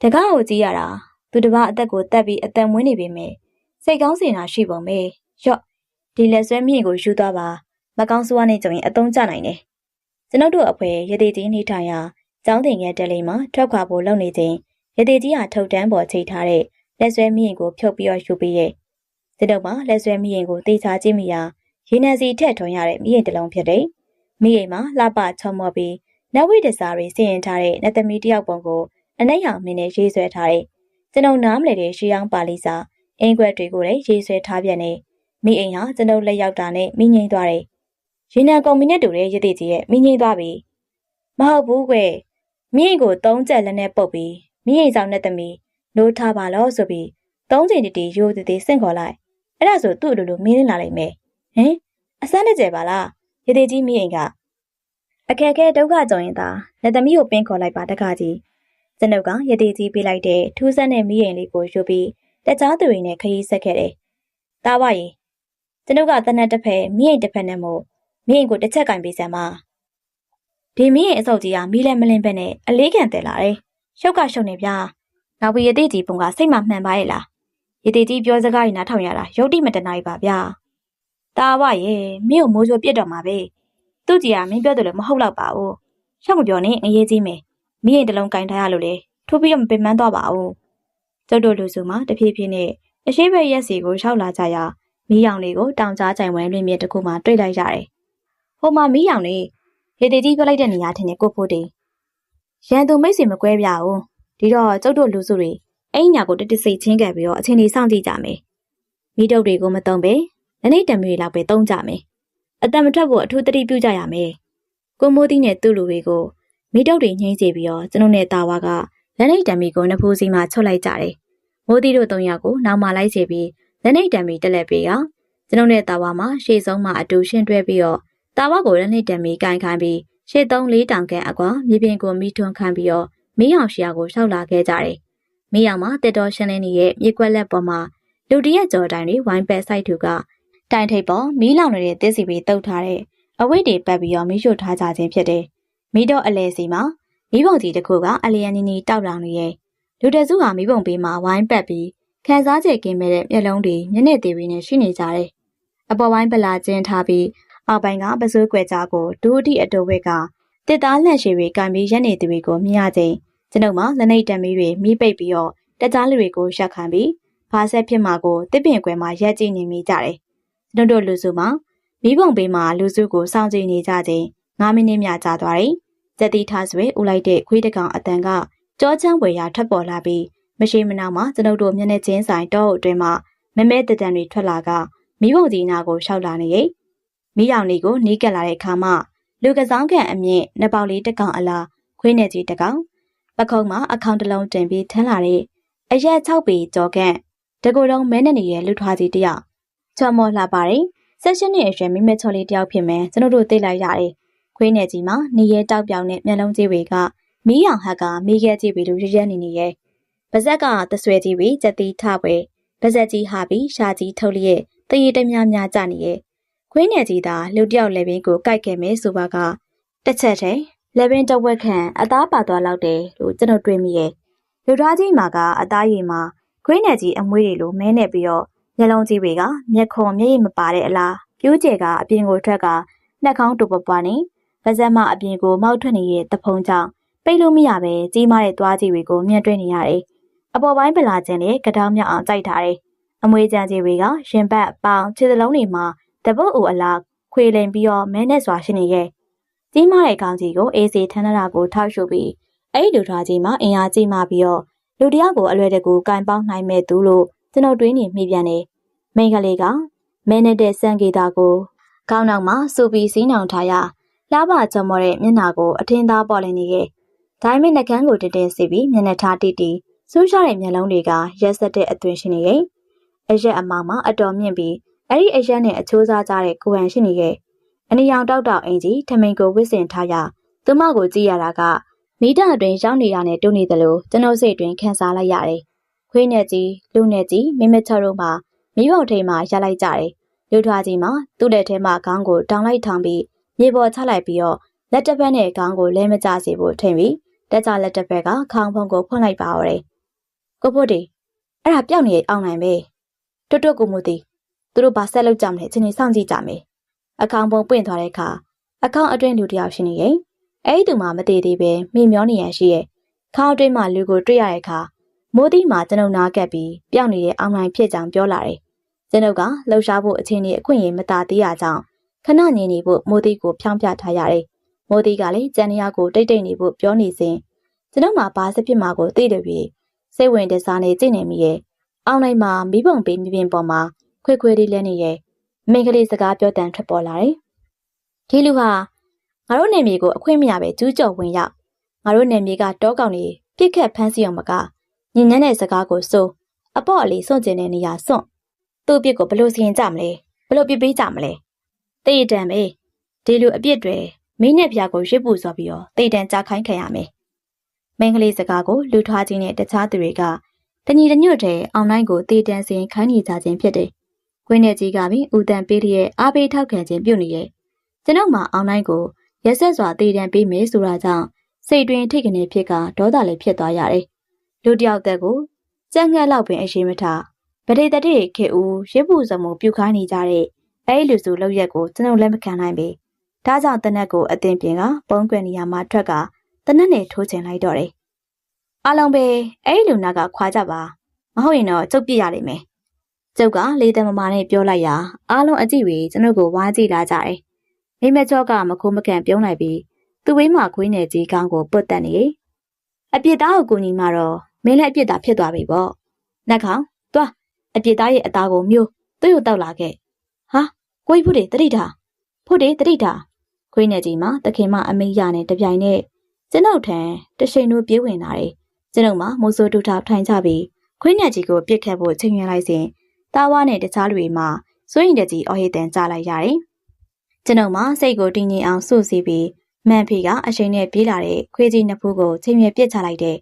Speaker 2: တကားကိုကြည့်ရတာသူတစ်ပါးအသက်ကိုတက်ပြီးအသက်မွေးနေပေမဲ့စိတ်ကောင်းစင်တာရှိပုံပဲရော့ဒီလက်ဆွဲမြင့်ကိုယူသွားပါမကောင်းဆိုးကနေကြုံရင်အသုံးကျနိုင်တယ်ကျွန်ုပ်တို့အဖွဲရသေးကြီးနေထိုင်ရာကျောင်းတင်ငယ်တက်လေးမှာထွက်ခွာဖို့လုပ်နေချိန် ရသေးကြီးဟာထုတ်တန်းပေါ်ချိတ်ထားတဲ့လက်ဆွဲမြင့်ကိုဖြုတ်ပြီးတော့ယူပြီးရဲ့ကျွန်ုပ်မှလက်ဆွဲမြင့်ကိုတေချာကြည့်မိရာရေနံစီထက်ထွန်ရတဲ့မြင့်တစ်လုံးဖြစ်တယ်မိအိမ်မှာလှပချုံမော်ပြီးနဝိတစာတွေစီရင်ထားတဲ့နတ်သမီးတယောက်ပုံကိုအနက်ရောင်မင်းနဲ့ရေးဆွဲထားတဲ့ကျွန်ုပ်နားမလည်တဲ့ရှီယောင်းပါဠိစာအင်္ဂွက်တွေကိုလည်းရေးဆွဲထားပြန်နေမိအိမ်ဟာကျွန်ုပ်လက်ရောက်တာနဲ့မိငိမ့်သွားတယ်။ရေနံကုံမီနဲ့တူတဲ့ရည်တည်ကြီးရဲ့မိငိမ့်သွားပြီ။မဟုတ်ဘူးကွယ်။မိအိမ်ကိုသုံးချက်လက်နဲ့ပုတ်ပြီး မိအိမ်ဆောင်နဲ့သမီးနိုးထားပါလို့ဆိုပြီးသုံးချိန်တတီရိုးတည်တည်ဆင့်ခေါ်လိုက်။အဲ့ဒါဆိုသူ့အလိုလိုမင်းလာလိုက်မယ်။ဟင်အစမ်းတကြယ်ပါလား။ရည်တည်ကြီးမိအိမ်ကအခက်အခဲဒုက္ခကြုံရင်သာလက်သမီးကိုပင်းခေါ်လိုက်ပါတခါကြီး။ကျွန်ုပ်ကရည်တည်ကြီးပေးလိုက်တဲ့ထူးဆန်းတဲ့မိအိမ်လေးကိုယူပြီးတခြားသူတွေနဲ့ခရီးဆက်ခဲ့တယ်။တားပါရင်ကျွန်ုပ်ကတနက်တစ်ဖက်မိအိမ်တစ်ဖက်နဲ့မို့မိအိမ်ကိုတစ်ချက်ကင်ပေးစမ်းပါ။ဒီမိအိမ်အစုပ်ကြီးကမီးလဲမလင်းပဲနဲ့အလေးခံတယ်လာတယ်။ ရှုပ်ကရှုပ်နေဗျာ။နောက်ပြီးရသေးကြီးပုံကစိတ်မှမှန်ပါရဲ့လား။ရသေးကြီးပြောစကားကြီးနားထောင်ရတာရုပ်တိမတနာပါဗျာ။တားပါရဲ့မင်းကိုမိုးချိုပြစ်တော့မှာပဲ။သူ့ကြီးကမင်းပြောတယ်လို့မဟုတ်တော့ပါဘူး။ရှောက်မပြောနဲ့ငရေးကြီးမယ်။မိအိမ်တစ်လုံးကင်ထားရလို့လေထိုးပြီးတော့မပင်ပန်းတော့ပါဘူး။ကျုပ်တို့လူစုမှာတဖြည်းဖြည်းနဲ့အရှိဘက်ရက်စီကိုရှောက်လာကြရာမီးရောင်တွေကိုတောင်ကြားကြိုင်ဝဲလွင်မြစ်တစ်ခုမှတွေ့လိုက်ရတယ်။ဟိုမှာမီးရောင်တွေရေတည်ကြီးပြလိုက်တဲ့နေရာထင်တဲ့ကိုဖိုးတေ ရန်သူမိတ်ဆွေမကွဲပြဘူး။ဒီတော့ကျုပ်တို့လူစုတွေအဲ့ညာကိုတတစိတ်ချင်းခဲ့ပြီးတော့အချင်းကြီးစောင့်ကြည့်ကြမယ်။မီးတုပ်တွေကိုမတုံပဲလက်နေတံမျိုးတွေလောက်ပဲတုံးကြမယ်။အတံမထွက်ဖို့အထူးတတိပြုကြရမယ်။ကိုမိုးတီးနဲ့သူ့လူတွေကိုမီးတုပ်တွေငိမ့်စီပြီးတော့ကျွန်ုပ်နဲ့တာဝါကလက်နေတံမီကိုနဖူးစီမှာချုပ်လိုက်ကြတယ်။မိုးတီးတို့၃ယောက်ကိုနောက်မှလိုက်စီပြီးလက်နေတံမီတက်လက်ပေးကကျွန်ုပ်နဲ့တာဝါမှာရှေ့ဆုံးမှာအတူရှင်းတွဲပြီးတော့တာဝါကိုလက်နေတံမီကင်ခိုင်းပြီး ရှေ့သုံးလေးတောင်ကန်အကွာမြေပြင်ကိုမိထွန်းခိုင်းပြီးတော့မီးအောင်ရှီယာကိုရှောက်လာခဲ့ကြတယ်။မီးအောင်မှာတက်တော်ရှင်းလင်းနေတဲ့မြေကွက်လက်ပေါ်မှာလူတရက်ကြော်တိုင်တွေဝိုင်းပက်ဆိုင်သူကတိုင်ထိပ်ပေါ်မီးလောင်နေတဲ့တစ်စီပီတုတ်ထားတဲ့အဝိတ်တွေပတ်ပြီးတော့မီးရှို့ထားကြခြင်းဖြစ်တယ်။မီးတော့အလဲစီမှာမီးပုံကြီးတစ်ခုကအလျံနီနီတောက်လောင်နေရဲ့လူတစုဟာမီးပုံပေးမှာဝိုင်းပတ်ပြီးခံစားချက်ကင်းမဲ့တဲ့မျက်လုံးတွေမျက်နှာသေးတွေနဲ့ရှိနေကြတယ်။အပေါ်ပိုင်းပလာကျင်းထားပြီး အောက်ပိုင်းကပစိုးကွယ်ကြားကိုဒူးအထိအတိုဝက်ကတစ်သားလက်ရှိတွေကင်ပြီးရက်နေသူတွေကိုမြင်ရခြင်းကျွန်ုပ်မှလက်နှိပ်တံမီးတွေမိပိတ်ပြီးတော့တကြားလူတွေကိုရှက်ခံပြီးဘာဆက်ဖြစ်မှာကိုတစ်ပင်ကွယ်မှာရက်ကြည့်နေမိကြတယ်။ကျွန်တို့လူစုမှာမိဘုံပေးမှာလူစုကိုစောင့်ကြည့်နေကြခြင်း9မိနစ်မြကြာသွားတယ်။ကြက်တီထားဆွေဦးလိုက်တဲ့ခွေးတကောင်အတန်ကကြောချမ်းဝယ်ရာထွက်ပေါ်လာပြီးမရှိမနောက်မှာကျွန်ုပ်တို့မျက်နှာချင်းဆိုင်တောအုပ်အတွင်းမှာမမဲတတန်တွေထွက်လာကမိဘုံကြီးနာကိုရှောက်လာနေရဲ့ မိရောင်လေးကိုနီးကပ်လာတဲ့အခါမှာလူကစားကန်အမြင့်နှစ်ပေါက်လေးတစ်ကောင်အလားခွေးနဲ့ကြီးတစ်ကောင်ပခုံးမှာအခေါင်တစ်လုံးတင်ပြီးထမ်းလာတဲ့အရက်6ပေကြော်ကန်တကူလုံးမဲနဲ့နေတဲ့လူထွားကြီးတယောက်ချော်မော်လှပါတယ်ဆက်ရှင်နဲ့အရွယ်မိမဲချော်လေးတယောက်ဖြစ်မယ်ကျွန်တော်တို့သိလိုက်ရတယ်ခွေးနဲ့ကြီးမှာနေရဲတောက်ပြောင်နဲ့မျက်လုံးကြီးတွေကမီးရောင်ဟက်ကမိခဲကြီးပြီးလို့ရရက်နေနေရဲ့ပါဇက်ကသဆွဲကြီးပြီးကြက်တီထပွဲပါဇက်ကြီးဟာပြီးရှာကြီးထုတ်လျက်တရေတများများကြနေရဲ့ ခွေးနယ်ကြီးသာလူတယောက်လည်းပင်ကိုကြိုက်ခဲ့မယ်ဆိုပါကတစ်ချက်တည်းလည်းပင်တဝက်ခန့်အသားပါသွားလောက်တယ်လို့ကျွန်တော်တွေးမိရဲ့လူသားကြီးမှာကအသားရည်မှာခွေးနယ်ကြီးအမွေးတွေလိုမဲနေပြီးတော့မျက်လုံးကြီးတွေကမျက်ခုံမျက်ရည်မပါတဲ့အလားပြိုးကျဲကအပြင်ကိုထွက်ကနှက်ခေါင်းတူပပွားနေပါဇက်မအပြင်ကိုမောက်ထွက်နေတဲ့တဖုံကြောင့်ပိတ်လို့မရပဲကြီးမားတဲ့သွားကြီးတွေကိုမြင်တွေ့နေရတယ်။အပေါ်ပိုင်းပလာခြင်းနဲ့ကတောင်းမြောက်အောင်ကြိုက်ထားတယ်။အမွေကြမ်းကြီးတွေကရင်ဘတ်ပေါင်ခြေစလုံးတွေမှာတ ပုတ်အိုအလားခွေလိန်ပြီးတော့မဲနဲ့စွာရှိနေရဲ့။ကြီးမားတဲ့ခေါင်းကြီးကိုအေးစီထန်းထတာကိုထောက်ရှုပြီးအဲ့ဒီလူထားကြီးမှာအင်အားကြီးမှပြီးတော့လူတယောက်ကိုအလွယ်တကူကင်ပေါင်းနိုင်မဲ့သူလို့ကျွန်တော်တွေးနေမိပြန်တယ်မိန်းကလေးကမဲနေတဲ့စံဂီတာကိုခေါင်းနောက်မှာစူပီစီးနှောင်ထားရလှပကြမောတဲ့မျက်နှာကိုအထင်သားပေါ်လည်နေရဲ့ဒိုင်းမင်းနှကန်းကိုတင်းတင်းစီပြီးမျက်နှာထားတီတီစူးရှားတဲ့မျက်လုံးတွေကရက်ဆက်တဲ့အသွင်ရှိနေရဲ့အရက်အမောင်မှာအတော်မြင့်ပြီး အဲ့ဒီအရက်နဲ့အချိုးစားကြတဲ့ကိုဟန်ရှိနေရဲ့အနီရောင်တောက်တောက်အင်ကြီးထမိန်ကိုဝစ်စင်ထားရသူမကိုကြည့်ရတာကမိဒအတွင်ရောက်နေတာနဲ့တူနေတယ်လို့ကျွန်တော်စိတ်တွင်ခံစားလိုက်ရတယ်ခွေးနဲ့ကြီးလူနဲ့ကြီးမိမချတို့မှမိဘထိန်မှာရလိုက်ကြတယ်လူထွားကြီးမှသူ့လက်ထဲမှာခေါင်းကိုတောင်းလိုက်ထောင်ပြီးမြေပေါ်ချလိုက်ပြီးတော့လက်တစ်ဖက်နဲ့ခေါင်းကိုလဲမကျစေဖို့ထင်ပြီးတက်ကြလက်တစ်ဖက်ကခေါင်းဖုံးကိုဖွင့်လိုက်ပါတော့တယ်ကိုဖို့ဒီအဲ့ဒါပြောက်နေအောင်နိုင်ပဲတွတ်တွတ်ကိုမူသည် သူတို့ဘာဆက်လုပ်ကြမလဲချင်းချင်းစောင့်ကြည့်ကြမယ်အကောင်ပုံပွင့်သွားတဲ့အခါအကောင်အတွင်းလူတယောက်ရှိနေရင်အဲ့ဒီသူမှမတည်သေးပဲမိမျောနေရရှိရဲ့ခေါင်းအတွင်းမှာလူကိုတွေ့ရတဲ့အခါမိုးသီးမှာကျွန်ုပ်နားကပ်ပြီးပြောင်းနေတဲ့အောင်နိုင်ဖြစ်ကြောင်ပြောလာတယ်ကျွန်ုပ်ကလှူရှားဖို့အချင်းကြီးအခွင့်အရေးမတာသေးရကြောင်းခဏငြင်းနေဖို့မိုးသီးကိုဖြောင်းပြထားရတယ်မိုးသီးကလည်းကြံရကိုတိတ်တိတ်နေဖို့ပြောနေစဉ်ကျွန်ုပ်မှာဘာစဖြစ်မှာကိုသိတယ်ပြီးစိတ်ဝင်တစားနေကြည့်နေမိရဲ့အောင်နိုင်မှာမိဘုံပေးမိပင်ပေါ်မှာ ခွေခွေလေးလဲနေရဲ့မိန်းကလေးစကားပြောတန်ထွက်ပေါ်လာတယ်ဒီလူဟာငါတို့နယ်မြေကိုအခွင့်မရပဲကျူးကျော်ဝင်ရောက်ငါတို့နယ်မြေကတောကောင်တွေပြစ်ခတ်ဖမ်းဆီးအောင်မကညဉ့်ညမ်းတဲ့စကားကိုစိုးအပေါ့အလီစွန့်ကျင်တဲ့နေရာစွန့်သူ့အပြစ်ကိုဘလို့စီရင်ကြမလဲဘလို့ပြစ်ပေးကြမလဲတိတ်တံပဲဒီလိုအပြစ်တွေမင်းနဲ့ဖျားကိုရစ်ပူစော်ပြီးတော့တိတ်တံကြခိုင်းခံရမယ်မင်းကလေးစကားကိုလူထွားခြင်းနဲ့တခြားသူတွေကတညီတညွတ်တဲ့အောင်နိုင်ကိုတေးတန်းစင်ခိုင်းနေကြခြင်းဖြစ်တယ်။ ကွင်းနဲ့ကြီးကပင်ဦးတန်ပေးရဲ့အားပေးထောက်ခံခြင်းပြုနေရဲ့ကျွန်ုပ်မှအောင်နိုင်ကိုရက်ဆက်စွာတေးတန်းပေးမယ်ဆိုတာကြောင့်စိတ်တွင်ထိတ်ကနေဖြစ်ကဒေါသလည်းဖြစ်သွားရတယ်။လူတယောက်သက်ကိုကြက်ငှက်လောက်ပင်အရှိမထားဗဒေတတိခေဦးရစ်ပူစမှုပြုခိုင်းနေကြတဲ့အဲဒီလူစုလောက်ရက်ကိုကျွန်ုပ်လက်မခံနိုင်ပေ။ဒါကြောင့်တနက်ကိုအသင်ပြင်ကပုံကွယ်နေရမှာထွက်ကတနက်နဲ့ထိုးချင်လိုက်တော့တယ်။အားလုံးပဲအဲဒီလူနာကခွာကြပါ။မဟုတ်ရင်တော့ကျုပ်ပြစ်ရလိမ့်မယ်။ ကျုပ်ကလေးတမမာနဲ့ပြောလိုက်ရာအားလုံးအကြည့်ပြီးကျွန်ုပ်ကိုဝါးကြည့်လာကြတယ်။မိမချော့ကမခိုးမကန်ပြုံးလိုက်ပြီးသူ့ဝေးမှာခွေးနယ်ကြီးကောင်းကိုပုတ်တက်နေ။အပြစ်သားကိုကူညီမှတော့မင်းလည်းအပြစ်သားဖြစ်သွားပြီပေါ့။နှက်ခေါင်သွားအပြစ်သားရဲ့အသားကိုမျိုးသူ့ကိုတောက်လာခဲ့။ဟာကိုကြီးဖို့တွေတတိထားဖို့တွေတတိထားခွေးနယ်ကြီးမှာတခင်မအမေရနဲ့တပြိုင်နက်ကျွန်ုပ်ထံတရှိန်တို့ပြေးဝင်လာတယ်။ကျွန်ုပ်မှမိုးစိုးတူထောက်ထိုင်ကြပြီးခွေးနယ်ကြီးကိုပြစ်ခတ်ဖို့ချိန်ရွယ်လိုက်စဉ် တာဝါနဲ့တခြားလူတွေမှစိုးရင်တကြီးအော်ဟစ်တန်ကြလိုက်ရတယ်။ကျွန်ုပ်မှစိတ်ကိုတင်းငြိမ်အောင်စုစည်းပြီးမန်ဖီကအချိန်နဲ့ပြေးလာတဲ့ခွေးကြီးနှစ်ဖူးကိုချိန်ရွယ်ပစ်ချလိုက်တဲ့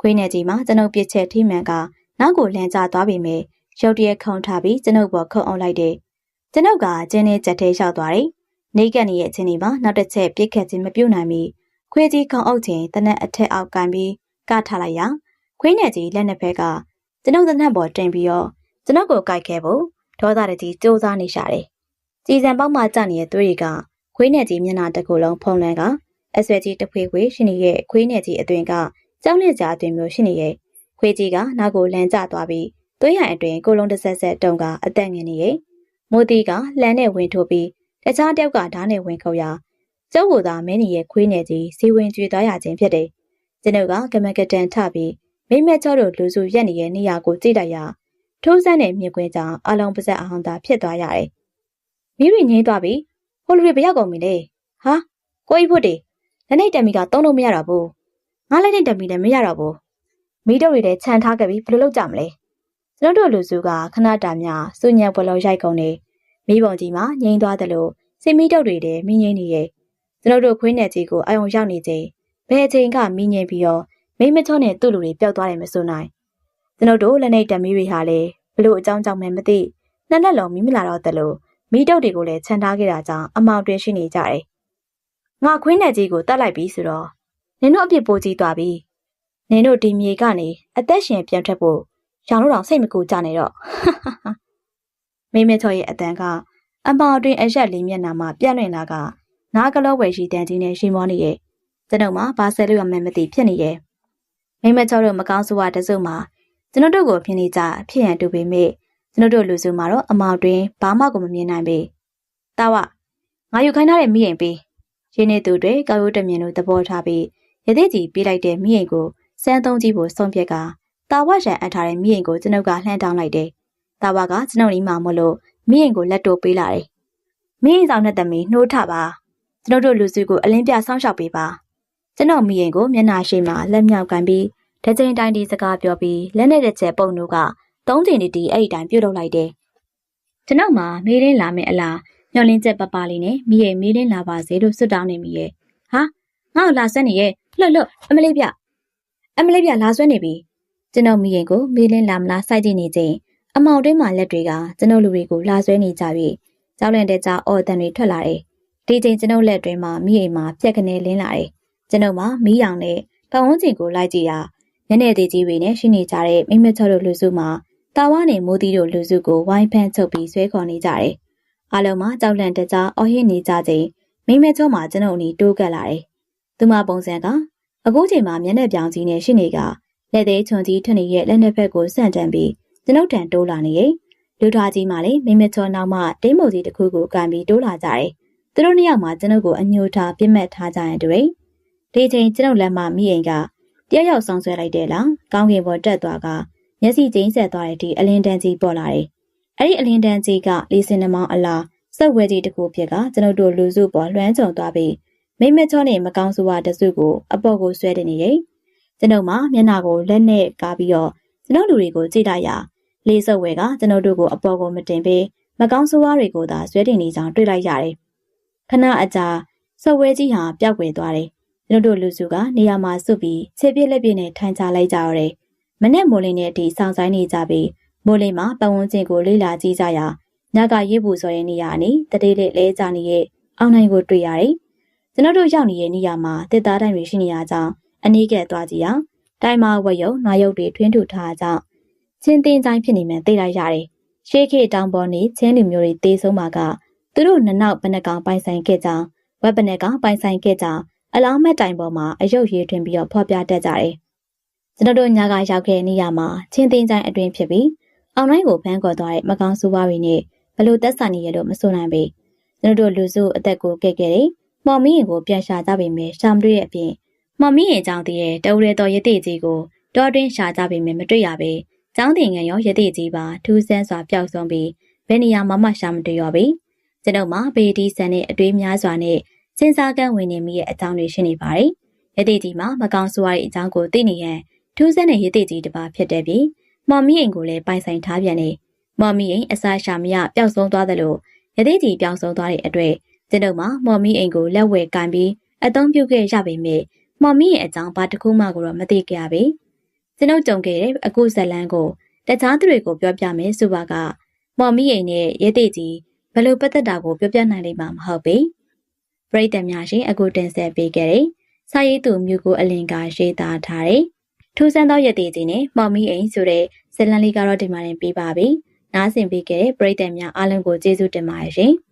Speaker 2: ခွေးနယ်ကြီးမှကျွန်ုပ်ပြစ်ချက်ထိမှန်ကနောက်ကိုလှန်ကျသွားပြီမဲ့ရုတ်တရက်ခုံထားပြီးကျွန်ုပ်ပေါ်ခုံအောင်လိုက်တဲ့ကျွန်ုပ်ကကျင်းနဲ့ကြက်ထဲလျှောက်သွားတယ်။နေကက်နေရဲ့အချင်းဒီမှာနောက်တစ်ချက်ပြစ်ခတ်ခြင်းမပြုတ်နိုင်မီခွေးကြီးခုံအုပ်ခြင်းတနက်အထက်အောက်ကန်ပြီးကထားလိုက်ရာခွေးနယ်ကြီးလက်နှစ်ဖက်ကကျွန်ုပ်တနက်ပေါ်တင်ပြီးတော့ ကျွန်ုပ်ကိုကြိုက်ခဲ့ဖို့ဒေါသတကြီးစူးစမ်းနေရှာတယ်။ကြည်စံပေါက်မှကြနေတဲ့သွေးတွေကခွေးနယ်ကြီးမျက်နှာတစ်ခုလုံးဖုံးလွှမ်းကအဆွဲကြီးတဖွေခွေရှိနေတဲ့ခွေးနယ်ကြီးအတွင်ကကြောက်လန့်ကြအတွင်မျိုးရှိနေရဲ့ခွေးကြီးကနောက်ကိုလန်ကျသွားပြီးသွေးရန်အတွင်ကိုလုံးတစ်ဆက်ဆက်တုံကအသက်ငင်နေရဲ့မိုးတီကလှမ်းနဲ့ဝင်ထိုးပြီးတခြားတယောက်ကဓာတ်နဲ့ဝင်ခုတ်ရာကျုပ်ကသာမင်းကြီးရဲ့ခွေးနယ်ကြီးစီဝင်ကျွေသွားရခြင်းဖြစ်တယ်။ကျွန်ုပ်ကကမကတန်ထပြီးမိမက်ချောတို့လူစုရက်နေတဲ့နေရာကိုကြည့်လိုက်ရာ ထိုးစမ်းတဲ့မြင်ကွင်းကြောင့်အလုံးပါဇက်အောင်သာဖြစ်သွားရတယ်။မိရီငိမ့်သွားပြီ။ဟိုလူတွေဘရောက်ကုန်ပြီလေ။ဟာကိုကြီးဖို့တေလက်နဲ့တမီကတုံးလို့မရတော့ဘူး။ငါလက်နဲ့တမီလည်းမရတော့ဘူး။မိတို့တွေလည်းခြံထားခဲ့ပြီးဘယ်လိုလုပ်ကြမလဲ။ကျွန်တော်တို့လူစုကခဏတာများစုညံဘလောရိုက်ကုန်နေမိဘုံကြီးမှာငိမ့်သွားတယ်လို့စင်မီတုတ်တွေတည်းမိငိမ့်နေရဲ့ကျွန်တော်တို့ခွေးနယ်ကြီးကိုအယုံရောက်နေချိန်ဘယ်အချိန်ကမိငိမ့်ပြီးတော့မိမချောနဲ့သူ့လူတွေပျောက်သွားတယ်မဆိုနိုင် ကျွန်တော်တို့လက်နေတမီတွေဟာလည်းဘလို့အကြောင်းကြောင့်မှမသိနှစ်နှစ်လုံးမိမလာတော့တယ်လို့မိတုတ်တွေကိုလည်းခြံထားခဲ့တာကြောင့်အမောင်တွင်ရှိနေကြတယ်ငါခွေးနယ်ကြီးကိုတတ်လိုက်ပြီဆိုတော့နင်တို့အပြစ်ပိုးကြီးသွားပြီနင်တို့ဒီမြေကနေအသက်ရှင်ပြန်ထွက်ဖို့ရောင်လို့တောင်စိတ်မကူကြနဲ့တော့မိမချောရဲ့အတန်ကအမောင်တွင်အရက်လေးမျက်နှာမှာပြန့်လွင်လာကနားကလောဝယ်ရှိတန်ကြီးနဲ့ရှိမောနေရဲ့ကျွန်ုပ်မှာဘာဆဲလို့ရမှန်းမသိဖြစ်နေရဲ့မိမချောတို့မကောင်းဆိုးဝါတစုမှာ ကျွန်တော်တို့ကိုဖြစ်နေကြဖြစ်ရန်တူပေမဲ့ကျွန်တော်တို့လူစုမှာတော့အမောင်တွင်ဘာမှကိုမမြင်နိုင်ပေ။တာဝငါယူခိုင်းထားတဲ့မိရင်ပေးရင်းနေသူတွေကောက်ရိုးတမြင်လို့သဘောထားပြီးရသေးကြီးပေးလိုက်တဲ့မိရင်ကိုစမ်းသုံးကြီးဖို့ဆုံးဖြက်ကတာဝရန်အပ်ထားတဲ့မိရင်ကိုကျွန်ုပ်ကလှမ်းတောင်းလိုက်တယ်။တာဝကကျွန်ုပ်နီးမှမလို့မိရင်ကိုလက်တိုးပေးလာတယ်။မိရင်ဆောင်တဲ့သမီးနှိုးထပါ။ကျွန်ုပ်တို့လူစုကိုအလင်းပြဆောင်းလျှောက်ပေးပါ။ကျွန်တော်မိရင်ကိုမျက်နှာရှိမှလက်မြောက်ကန်ပြီး တကြိမ်တိုင်းဒီစကားပြောပြီးလက်နဲ့တဲ့ချက်ပုံတို့ကသုံးချိန်တီအဲ့ဒီတိုင်းပြုတ်လုပ်လိုက်တယ်။ကျွန်တော်မှမေးရင်းလာမယ်အလားညှော်လင်းချက်ပပလေးနဲ့မိရင်မေးရင်းလာပါစေလို့ဆွတ်တောင်းနေမိရဲ့။ဟာငါ့ကိုလာဆွဲနေရဲ့လှုပ်လှုပ်အမလေးပြအမလေးပြလာဆွဲနေပြီကျွန်တော်မိရင်ကိုမေးလင်းလာမလားစိုက်ကြည့်နေချိန်အမောင်တွင်းမှာလက်တွေကကျွန်တော်လူတွေကိုလာဆွဲနေကြပြီးကြောက်လန့်တဲ့ကြားအော်တန်တွေထွက်လာတယ်ဒီချိန်ကျွန်တော်လက်တွင်းမှာမိအိမ်မှာပြက်ကနေလင်းလာတယ်ကျွန်တော်မှမီးရောင်နဲ့ပတ်ဝန်းကျင်ကိုလိုက်ကြည့်ရ ညနေသေးကြီးတွေနဲ့ရှိနေကြတဲ့မိမချော်တို့လူစုမှာတာဝါနဲ့မိုးတီတို့လူစုကိုဝိုင်းဖန်းချုပ်ပြီးဆွဲခေါ်နေကြတယ်အားလုံးမှာကြောက်လန့်တဲ့ကြားအော်ဟစ်နေကြချိန်မိမချော်မှာကျွန်တော်အနီးတိုးကပ်လာတယ်သူမပုံစံကအခုချိန်မှာမျက်နှာပြောင်ကြီးနဲ့ရှိနေကလက်သေးချွန်ကြီးထွက်နေတဲ့လက်နှစ်ဖက်ကိုဆန့်တန်းပြီးကျွန်ုပ်တန်တိုးလာနေရဲ့လူထွားကြီးမှလည်းမိမချောနောက်မှတိမ်မုံကြီးတစ်ခုကိုကန်ပြီးတိုးလာကြတယ်သူတို့နှစ်ယောက်မှကျွန်ုပ်ကိုအညှိုးထားပြစ်မှတ်ထားကြရတဲ့ဒီချိန်ကျွန်ုပ်လက်မမိရင်က တယောက်ယောက်ဆောင်ဆွဲလိုက်တယ်လားကောင်းကင်ပေါ်တက်သွားကမျက်စိကျင်းဆက်သွားတဲ့ဒီအလင်းတန်းကြီးပေါ်လာတယ်အဲ့ဒီအလင်းတန်းကြီးကလေးစင်နှမောင်းအလားစက်ဝဲကြီးတစ်ခုဖြစ်ကကျွန်ုပ်တို့လူစုပေါ်လွှမ်းကြုံသွားပြီးမိမချောနဲ့မကောင်းဆိုးဝါတစုကိုအပေါ်ကိုဆွဲတင်နေတယ်ကျွန်ုပ်မှမျက်နှာကိုလက်နဲ့ကားပြီးတော့ကျွန်ုပ်လူတွေကိုကြည့်လိုက်ရလေးစုပ်ဝဲကကျွန်ုပ်တို့ကိုအပေါ်ကိုမတင်ပေးမကောင်းဆိုးဝါတွေကိုသာဆွဲတင်နေကြောင်းတွေ့လိုက်ရတယ်ခဏအကြာစုပ်ဝဲကြီးဟာပျောက်ကွယ်သွားတယ် ကျွန်တို့လူစုကနေရာမှာစုပြီးခြေပြက်လက်ပြက်နဲ့ထိုင်ချလိုက်ကြရတယ်။မနဲ့မိုးလင်းတဲ့အထိစောင့်ဆိုင်နေကြပြီးမိုးလင်းမှာပတ်ဝန်းကျင်ကိုလေ့လာကြည့်ကြရာညကရေးပူစော်ရဲ့နေရာအနေတတိလေးလဲကြနေရဲ့အောင်နိုင်ကိုတွေ့ရတယ်။ကျွန်တော်တို့ရောက်နေတဲ့နေရာမှာတစ်သားတိုင်းတွေရှိနေရကြောင်းအနည်းကဲသွားကြည့်ရတိုင်မာဝက်ယုံနာယုတ်တွေထွင်းထူထားကြောင်းချင်းတင်းတိုင်းဖြစ်နေမှသိလိုက်ရတယ်။ရှေးခေတောင်ပေါ်နေချင်းလူမျိုးတွေတေးဆုံးမှာကသူတို့နနောက်ဘဏ္ဍကောင်ပိုင်ဆိုင်ခဲ့ကြောင်းဝက်ဘဏ္ဍကောင်ပိုင်ဆိုင်ခဲ့ကြောင်း အလောင်းမဲ့တိုင်ပေါ်မှာအယုတ်ရည်ထွင်ပြီးတော့ဖော်ပြတတ်ကြတယ်။ကျွန်တော်တို့ညကရောက်ခဲ့နေရမှာချင်းသိန်းဆိုင်အတွင်းဖြစ်ပြီးအောင်နိုင်ကိုဖမ်းခေါ်သွားတဲ့မကောင်းဆိုးဝါးတွေနဲ့ဘလို့သက်ဆိုင်နေရလို့မဆိုနိုင်ပေ။ကျွန်တော်တို့လူစုအသက်ကိုကဲ့ခဲ့တယ်။မော်မီရင်ကိုပြန်ရှာကြပေမဲ့ရှာမတွေ့တဲ့အပြင်မော်မီရင်ကြောင့်တည်းရဲ့တအူရဲတော်ရတိကြီးကိုတောတွင်းရှာကြပေမဲ့မတွေ့ရပေ။ကျောင်းတင်ငယ်ရောရတိကြီးပါထူးဆန်းစွာပျောက်ဆုံးပြီးဘယ်နေရာမှမရှာမတွေ့ရပေ။ကျွန်တော်မှဘေဒီဆန်နဲ့အတွေးများစွာနဲ့ စဉ်းစားကန့်ဝင်နေမိရဲ့အကြောင်းတွေရှိနေပါတယ်။ရသေးကြီးမှာမကောင်းဆိုးရတဲ့အကြောင်းကိုသိနေရန်ထူးဆန်းတဲ့ရသေးကြီးတစ်ပါးဖြစ်တဲ့ပြီးမော်မီအိမ်ကိုလည်းပိုင်ဆိုင်ထားပြန်နေမော်မီအိမ်အစာရှာမရပျောက်ဆုံးသွားသလိုရသေးကြီးပျောက်ဆုံးသွားတဲ့အတွက်ကျွန်ုပ်မှာမော်မီအိမ်ကိုလက်ဝဲကန်ပြီးအသုံးပြုခဲ့ရပေမဲ့မော်မီရဲ့အကြောင်းဘာတစ်ခုမှကိုတော့မသိကြပါဘူး။ကျွန်ုပ်ကြုံခဲ့တဲ့အခုဇလန်းကိုတခြားသူတွေကိုပြောပြမယ်ဆိုပါကမော်မီအိမ်နဲ့ရဲသေးကြီးဘယ်လိုပတ်သက်တာကိုပြောပြနိုင်လိမ့်မှာမဟုတ်ပေ။ ပရိသတ်များရှင်အခုတင်ဆက်ပေးခဲ့တဲ့စာရေးသူမြို့ကိုအလင်ကရေးသားထားတဲ့ထူးဆန်းသောရည်တည်ခြင်းနဲ့မော်မီအိမ်ဆိုတဲ့ဇလန်လေးကတော့ဒီမှာတင်ပြပါပြီ။နားဆင်ပေးခဲ့တဲ့ပရိသတ်များအားလုံးကိုကျေးဇူးတင်ပါတယ်ရှင်။